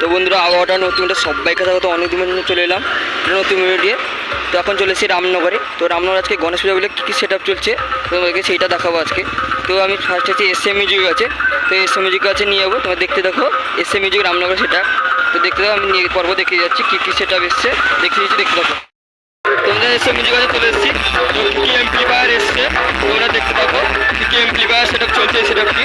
তো বন্ধুরা, আবহাওয়াটা নতুন একটা সবাইকে স্বাগত। অনেক দিনের জন্য চলে এলাম নতুন ভিডিও তো এখন চলে এসেছি রামনগরে। তো রামনগর আজকে গণেশ পূজা বলে কী কী সেট আপ চলছে? তোমাদেরকে সেইটা দেখাবো আজকে। তো আমি ফার্স্ট হচ্ছে এস এম মিউজিক আছে। তো এস এম মিউজিক আছে, নিয়ে যাব। তোমরা দেখতে দেখো এস এম মিউজিক রামনগর সেটা তো দেখতে দেখো আমি নিয়ে পর্ব দেখিয়ে যাচ্ছি কী কী সেট আপ এসছে। দেখে দিচ্ছি দেখতে দেখো তোমরা এসে মিউজিক আছে চলে এসেছি। তো কী কী এসছে, তোমরা দেখতে থাকো। কী কী এমপ্লিফায়ার সেট আপ চলছে সেট আপটি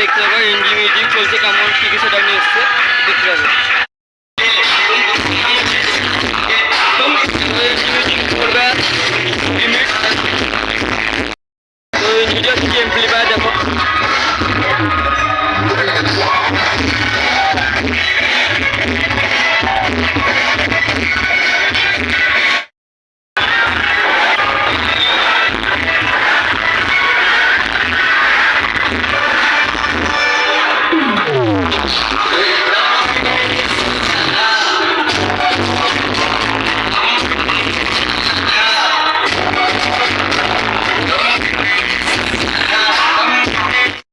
দেখতে পাবো ইন্ডি চলছে কেমন কী কী সেটা নিয়ে এসছে দেখতে পাবো।